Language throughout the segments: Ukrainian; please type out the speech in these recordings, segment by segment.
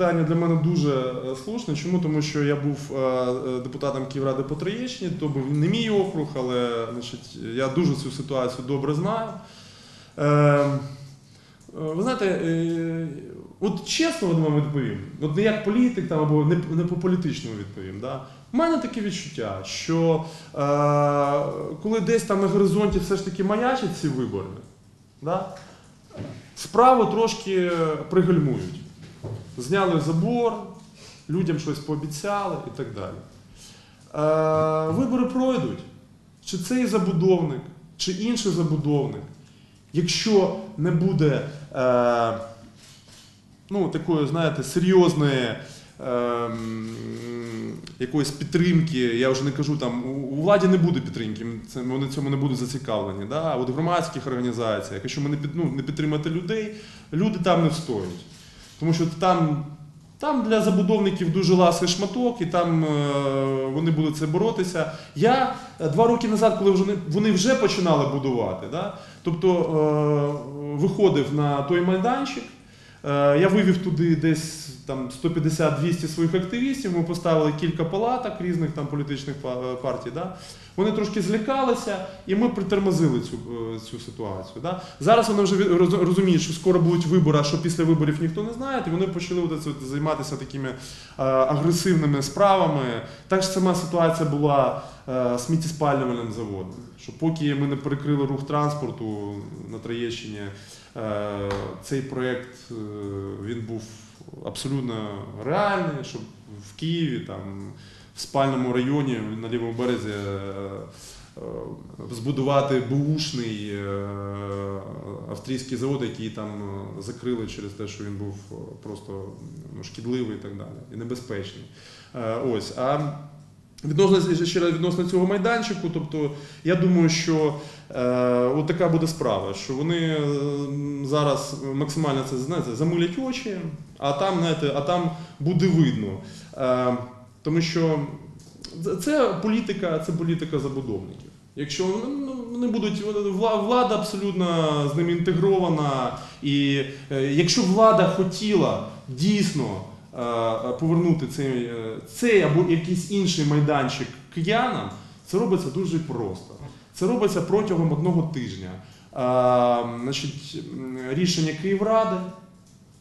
питання для мене дуже е, слушне. Чому? Тому що я був е, е, депутатом Київради по Троєщині, то був не мій округ, але значить, я дуже цю ситуацію добре знаю. Ви знаєте, от чесно вам відповім, от не як політик там, або не, по політичному відповім. Да? У мене таке відчуття, що е, коли десь там на горизонті все ж таки маячать ці вибори, да? справи трошки пригальмують. Зняли забор, людям щось пообіцяли і так далі. Е, вибори пройдуть. Чи цей забудовник, чи інший забудовник, якщо не буде е, ну, такої, знаєте, серйозної ем, якоїсь підтримки, я вже не кажу там, у владі не буде підтримки, вони цьому не будуть зацікавлені. Да? От в громадських організаціях, якщо ми не, під, ну, не підтримати людей, люди там не встоять. Тому що там, там для забудовників дуже ласий шматок, і там е, вони будуть це боротися. Я е, два роки назад, коли вже, вони вже починали будувати, да? тобто е, виходив на той майданчик. Е, Я вивів туди десь там 150-200 своїх активістів. Ми поставили кілька палаток різних там політичних партій. Да? Вони трошки злякалися, і ми притормозили цю, е, цю ситуацію. Да? Зараз вони вже розуміють, що скоро будуть вибори, а що після виборів ніхто не знає, і вони почали займатися такими е, агресивними справами. Так ж сама ситуація була е, сміттєспалювальним заводом. Що поки ми не перекрили рух транспорту на Троєщині, е, цей проєкт е, він був абсолютно реальний, щоб в Києві, там, в спальному районі на лівому березі е, е, збудувати бушний е, австрійський завод, який там е, закрили через те, що він був е, просто ну, шкідливий і так далі, і небезпечний. Е, Ось. А Відносно ще раз відносно цього майданчику, тобто я думаю, що е, от така буде справа, що вони е, зараз максимально це знаєте, замилять очі, а там, знаєте, а там буде видно. Е, тому що це- політика, це політика забудовників. Якщо ну, вони будуть вла- влада абсолютно з ними інтегрована, і е, якщо влада хотіла дійсно повернути цей, е, цей або якийсь інший майданчик киянам, це робиться дуже просто. Це робиться протягом одного тижня. Е, Значить, рішення Київради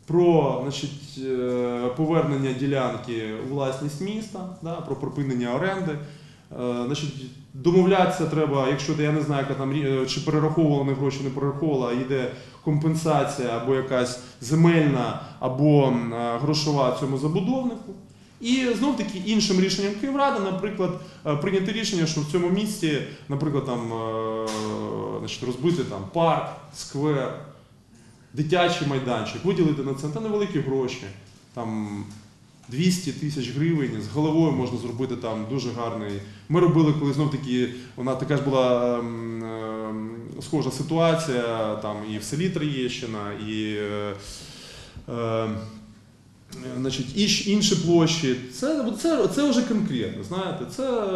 про значить, е, повернення ділянки у власність міста, да, про припинення оренди. Е, Значить, домовлятися треба, якщо я не знаю, яка там е, чи перераховували вони гроші, не перераховували, а йде компенсація або якась земельна, або е, грошова цьому забудовнику. І знов таки іншим рішенням Київради, наприклад, прийняти рішення, що в цьому місті, наприклад, там значить, розбити там парк, сквер, дитячий майданчик, виділити на це невеликі гроші, там 200 тисяч гривень, з головою можна зробити там дуже гарний. Ми робили, коли знов таки, вона така ж була ем, схожа ситуація там і в селі Троєщина, і е, е, Значить, іш- інші площі, це, це, це вже конкретно, знаєте, це,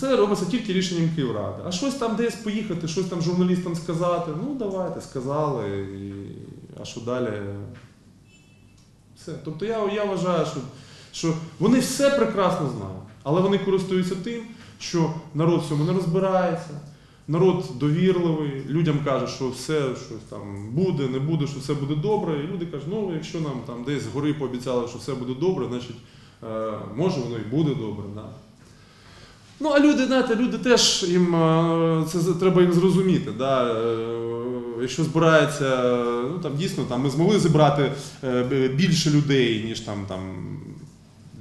це робиться тільки рішенням Київради. А щось там десь поїхати, щось там журналістам сказати, ну давайте, сказали, і, а що далі? Все. Тобто я, я вважаю, що, що вони все прекрасно знають, але вони користуються тим, що народ в цьому не розбирається, народ довірливий, людям каже, що все щось там буде, не буде, що все буде добре. І люди кажуть, ну якщо нам там десь згори пообіцяли, що все буде добре, значить е, може воно і буде добре. Да. Ну, а люди, знаєте, люди теж їм е, це треба їм зрозуміти. Да? Е, Якщо збирається, ну там дійсно там ми змогли зібрати е, більше людей, ніж там, там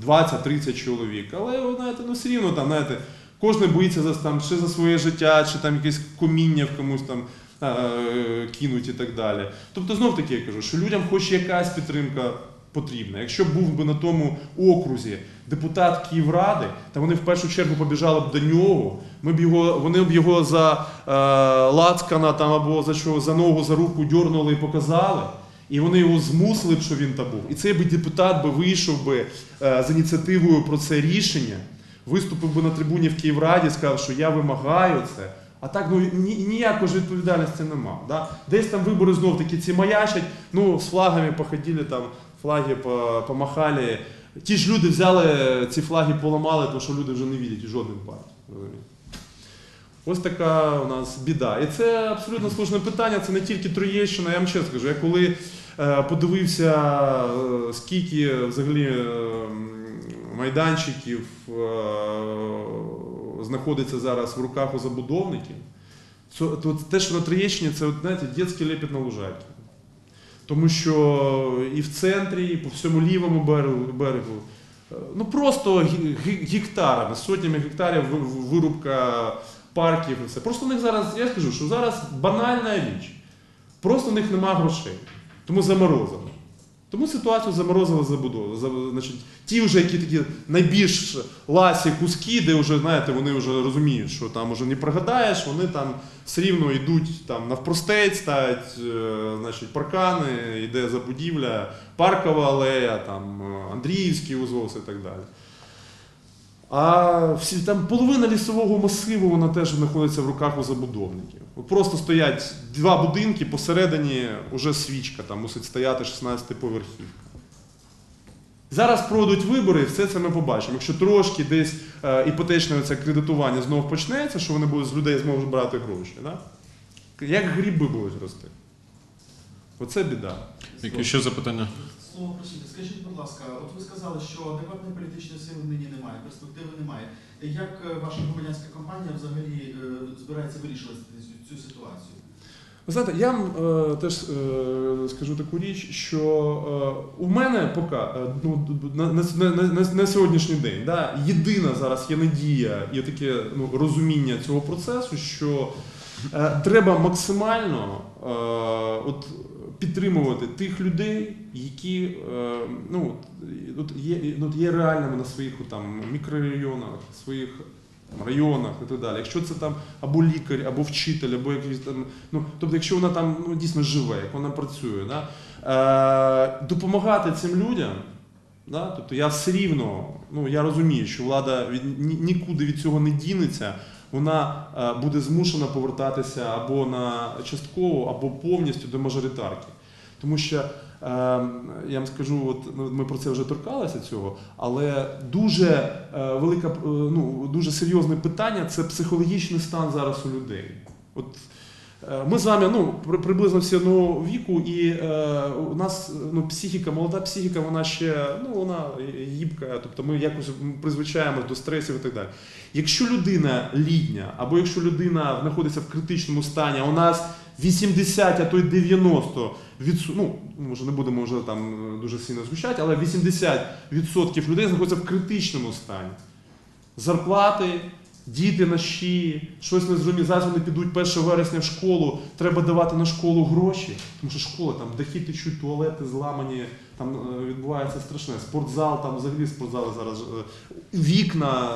20-30 чоловік. Але знаєте, ну все рівно там, знаєте, кожен боїться за там чи за своє життя, чи там якесь коміння в комусь там е, кинуть і так далі. Тобто, знов таки я кажу, що людям хоч якась підтримка потрібна. Якщо був би на тому окрузі депутат Київради, та вони в першу чергу побіжали б до нього, ми б його, вони б його за е, лацкана там або за що за ногу, за руку дьорнули і показали. І вони його змусили б, що він там був. І цей би депутат би вийшов би е, з ініціативою про це рішення, виступив би на трибуні в Київраді, сказав, що я вимагаю це. А так ну ні, ніякої ж відповідальності нема. Да? Десь там вибори знов таки ці маячать, ну з флагами походили там флаги помахали. Ті ж люди взяли ці флаги, поламали, тому що люди вже не видять жодних партій. Ось така у нас біда. І це абсолютно слушне питання. Це не тільки Троєщина, я вам чесно скажу. Я коли е, подивився, е, скільки взагалі е, майданчиків знаходиться зараз в руках у забудовників, то, те, що на Троєщині, це знаєте, дитячий лепет на лужайці. Тому що і в центрі, і по всьому лівому берегу, е, ну просто гектарами, сотнями гектарів ви- ви- вирубка парків і все. Просто в них зараз, я скажу, що зараз банальна річ. Просто в них нема грошей. Тому заморозили. Тому ситуацію заморозили забудову. За- Значить, ті вже, які такі найбільш ласі куски, де вже, знаєте, вони вже розуміють, що там вже не прогадаєш, вони там все рівно йдуть там навпростець, ставлять е, значить, паркани, йде забудівля, паркова алея, там, е, Андріївський узвоз і так далі. А всі, там половина лісового масиву вона теж знаходиться в руках у забудовників. Просто стоять два будинки, посередині вже свічка, там мусить стояти 16 поверхівка. Зараз пройдуть вибори, і все це ми побачимо. Якщо трошки десь е, іпотечне це кредитування знову почнеться, що вони будуть з людей зможуть брати гроші. Да? Як гриби будуть рости. Оце біда. Які ще запитання? Слово просити. Скажіть, будь ласка, от ви сказали, що адекватної політичної сили нині немає, перспективи немає. Як е, ваша громадянська компанія взагалі е, збирається вирішувати цю, ситуацію? Ви знаєте, я вам е, теж е, скажу таку річ, що е, у мене поки е, ну, на, на, на, на сьогоднішній день да, єдина зараз є надія і таке ну, розуміння цього процесу, що е, треба максимально е, от, підтримувати тих людей, які е, ну, є, є реальними на своїх там, мікрорайонах, своїх районах і так далі. Якщо це там або лікар, або вчитель, або якийсь там. Ну, тобто, якщо вона там ну, дійсно живе, як вона працює, да? е, допомагати цим людям. Да? Тобто я все рівно, ну я розумію, що влада від, ні- нікуди від цього не дінеться, вона е, буде змушена повертатися або на частково, або повністю до мажоритарки. Тому що е, я вам скажу, от ну, ми про це вже торкалися цього, але дуже е, велика, ну дуже серйозне питання це психологічний стан зараз у людей. От ми з вами ну, приблизно всі одного віку, і е, у нас ну, психіка, молода психіка, вона ще ну, вона гібка, тобто ми якось призвичаємось до стресів і так далі. Якщо людина літня, або якщо людина знаходиться в критичному стані, а у нас 80, а то й 90 відсо- ну, може не будемо вже там е, дуже сильно звучати, але 80% людей знаходяться в критичному стані. Зарплати, діти на щі, щось не зрозуміло. Зараз вони підуть 1 вересня в школу, треба давати на школу гроші, тому що школа, там дахи течуть, туалети зламані, там е, відбувається страшне. Спортзал, там взагалі спортзали зараз е, вікна,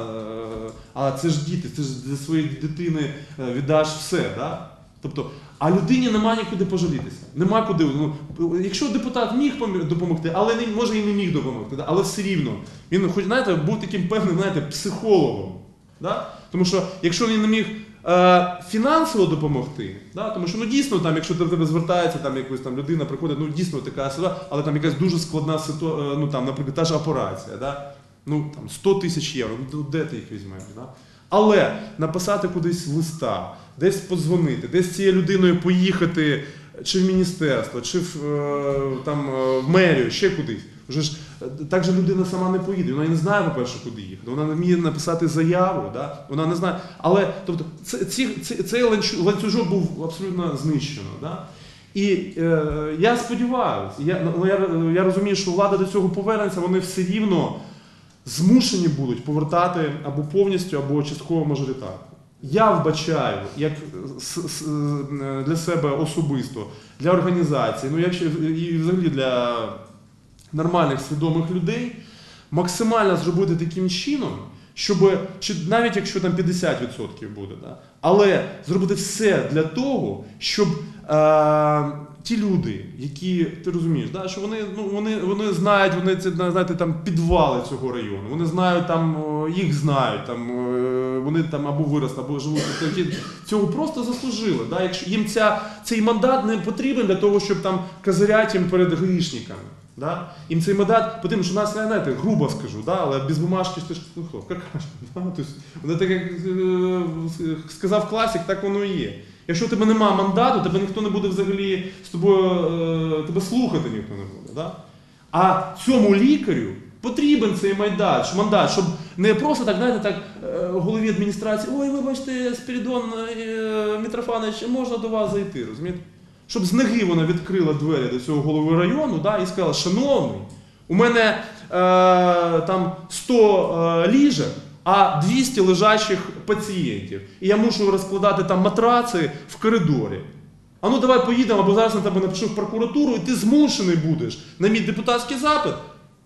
е, а це ж діти, це ж для своєї дитини віддаш все. Да? Тобто, а людині нема нікуди пожалітися. Нема куди. Ну, якщо депутат міг допомогти, але не може і не міг допомогти, але все рівно. Він, хоч знаєте, був таким певним, знаєте, психологом. Да? Тому що якщо він не міг е, фінансово допомогти, да? тому що ну дійсно, там, якщо до тебе звертається там якась там людина, приходить, ну дійсно така ситуація, але там якась дуже складна ситуація, ну там, наприклад, та ж операція, да? ну там 100 тисяч євро, ну де ти їх візьмеш? Да? Але написати кудись листа, десь подзвонити, десь цією людиною поїхати чи в міністерство, чи в, е, там, е, в мерію, ще кудись. Вже ж е, так же людина сама не поїде. Вона і не знає, по-перше, куди їхати. Вона не вміє написати заяву, да? вона не знає. Але тобто, ці, ці- цей ланцюжок був абсолютно знищено. Да? І е, я сподіваюся, я, ну, я, я розумію, що влада до цього повернеться, вони все рівно змушені будуть повертати або повністю, або частково мажоритарку. Я вбачаю, як е, для себе особисто, для організації, ну якщо і взагалі для нормальних свідомих людей, максимально зробити таким чином, щоб чи навіть якщо там 50% буде, да, але зробити все для того, щоб е, ті люди, які ти розумієш, да, що вони, ну, вони, вони знають, вони це знаєте, там підвали цього району, вони знають там, їх знають, там, е, вони там або виросли, або живуть. Цього просто заслужили. Да? Якщо їм ця, цей мандат не потрібен для того, щоб там козиряти їм перед грішниками. Да? Їм цей медат, потрібно, що нас, знаєте, грубо скажу, да? але без бумажки ж ну, хто, какашка. Да? Тобто, воно так, як е, сказав класик, так воно і є. Якщо у тебе немає мандату, тебе ніхто не буде взагалі з тобою, е, тебе слухати ніхто не буде. Да? А цьому лікарю потрібен цей майдат, мандат, щоб не просто так, знаєте, так е, голові адміністрації, ой, вибачте, Спірідон е, Митрофанович, можна до вас зайти, розумієте? Щоб з ноги вона відкрила двері до цього голови району да, і сказала, шановний, у мене е, там 100 е, ліжок, а 200 лежачих пацієнтів. І я мушу розкладати там матраци в коридорі. А ну давай поїдемо, або зараз на тебе напишу в прокуратуру, і ти змушений будеш на мій депутатський запит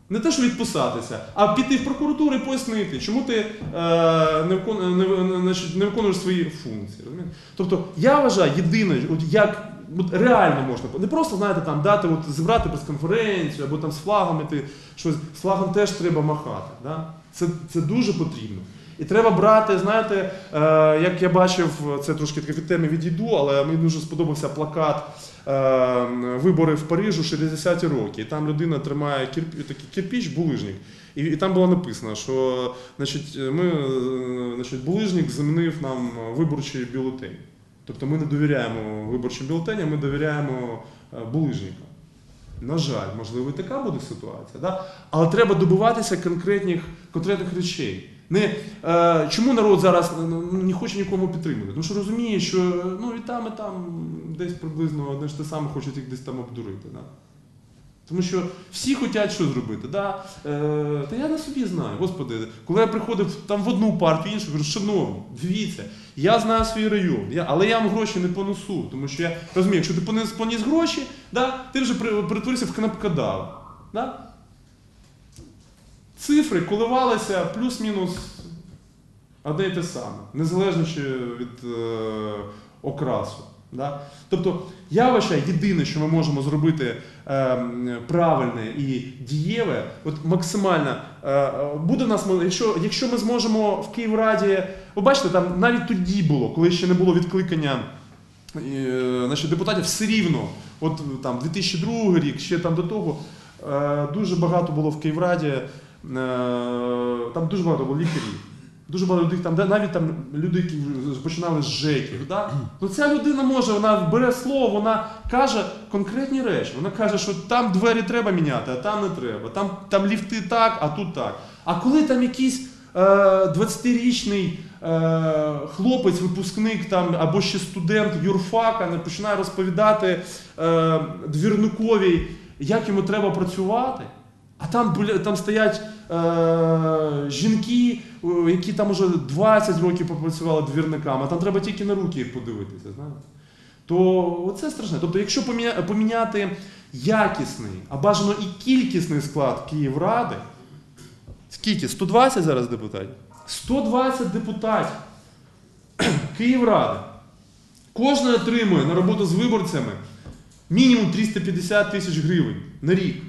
не те, що відписатися, а піти в прокуратуру і пояснити, чому ти е, не, викон, не, не, не виконуєш свої функції. Розумієте? Тобто я вважаю єдине, от як от реально можна, не просто знаєте, там дати, от, зібрати прес-конференцію або там з флагом іти, щось з флагом теж треба махати. Да? Це, це дуже потрібно. І треба брати, знаєте, е, як я бачив, це трошки від теми відійду, але мені дуже сподобався плакат е, вибори в Парижу 60-ті роки. І там людина тримає кірп, такий кирпіч, булижник. І, і там було написано, що значить, ми, е, значить, булижник замінив нам виборчий бюлетень. Тобто ми не довіряємо виборчим бюлетеням, ми довіряємо е, булижникам. На жаль, можливо, і така буде ситуація. Да? Але треба добиватися конкретних, конкретних речей. Не, е, чому народ зараз ну, не хоче нікому підтримати? Тому що розуміє, що ну, і там, і там десь приблизно одне ж те саме хочуть їх десь там обдурити. Да? Тому що всі хочуть що зробити. Да? Е, та я на собі знаю, господи, коли я приходив там в одну партію, іншу, кажу, шановні, дивіться, я знаю свій район, я, але я вам гроші не понесу, тому що я розумію, якщо ти поніс гроші, да, ти вже перетворився в кнопкодава. Да? Цифри коливалися плюс-мінус одне й те саме, незалежно від е, окрасу. Да? Тобто, я вважаю, єдине, що ми можемо зробити е, правильне і дієве, от максимально е, буде в нас, якщо, якщо ми зможемо в Київраді, ви бачите, там навіть тоді було, коли ще не було відкликання е, значить, депутатів, все рівно, от там 2002 рік, ще там до того, е, дуже багато було в Київраді, е, там дуже багато було лікарів. Дуже багато людей там, навіть там люди, які починали з ЖЕКів. Да? Ну ця людина може, вона бере слово, вона каже конкретні речі. Вона каже, що там двері треба міняти, а там не треба. Там, там ліфти так, а тут так. А коли там якийсь е, 20-річний е, хлопець, випускник там, або ще студент юрфака починає розповідати е, двірникові, як йому треба працювати. А там, там стоять е, жінки, е, які там уже 20 років попрацювали двірниками, а там треба тільки на руки їх подивитися. Знаєте? То це страшне. Тобто, якщо поміняти якісний, а бажано і кількісний склад Київради, скільки? 120 зараз депутатів? 120 депутатів Київради. Кожен отримує на роботу з виборцями мінімум 350 тисяч гривень на рік.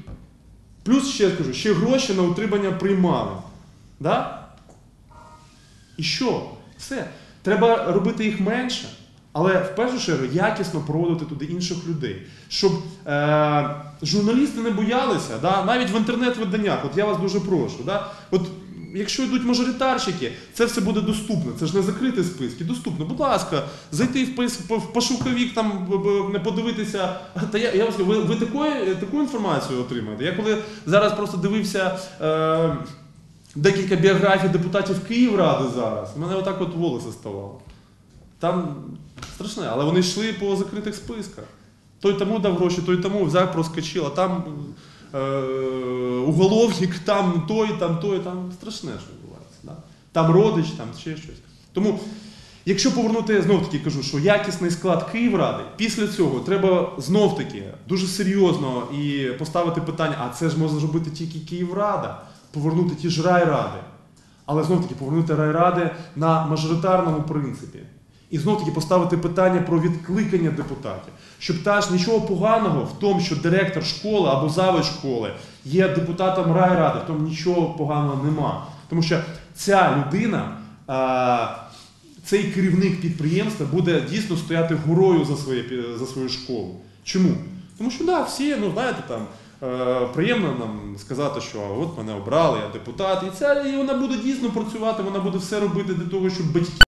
Плюс ще скажу, ще гроші на утримання приймали. Да? І що? Все. Треба робити їх менше, але в першу чергу якісно проводити туди інших людей. Щоб е, журналісти не боялися, да? навіть в інтернет-виданнях, от я вас дуже прошу. Да? От, якщо йдуть мажоритарщики, це все буде доступно. Це ж не закриті списки, доступно. Будь ласка, зайти в, поис- в пошуковік, там не подивитися. Та я, я кажу, ви, ви такої, таку інформацію отримаєте? Я коли зараз просто дивився. Е, декілька біографій депутатів Київради зараз. У мене отак от волосся ставало. Там страшне, але вони йшли по закритих списках. Той тому дав гроші, той тому взяв, проскочив, а там уголовник, там той, там той, там страшне, що відбувається. Да? Там родич, там ще щось. Тому, якщо повернути, знов таки кажу, що якісний склад Київради, після цього треба знов таки дуже серйозно і поставити питання, а це ж може зробити тільки Київрада, повернути ті ж райради. Але знов таки повернути райради на мажоритарному принципі. І знов таки поставити питання про відкликання депутатів. Щоб теж нічого поганого в тому, що директор школи або завуч школи є депутатом райради, в тому нічого поганого нема. Тому що ця людина, цей керівник підприємства буде дійсно стояти горою за, своє, за свою школу. Чому? Тому що да, всі, ну знаєте, там Е, приємно нам сказати, що от мене обрали, я депутат, і ця і вона буде дійсно працювати, вона буде все робити для того, щоб батьки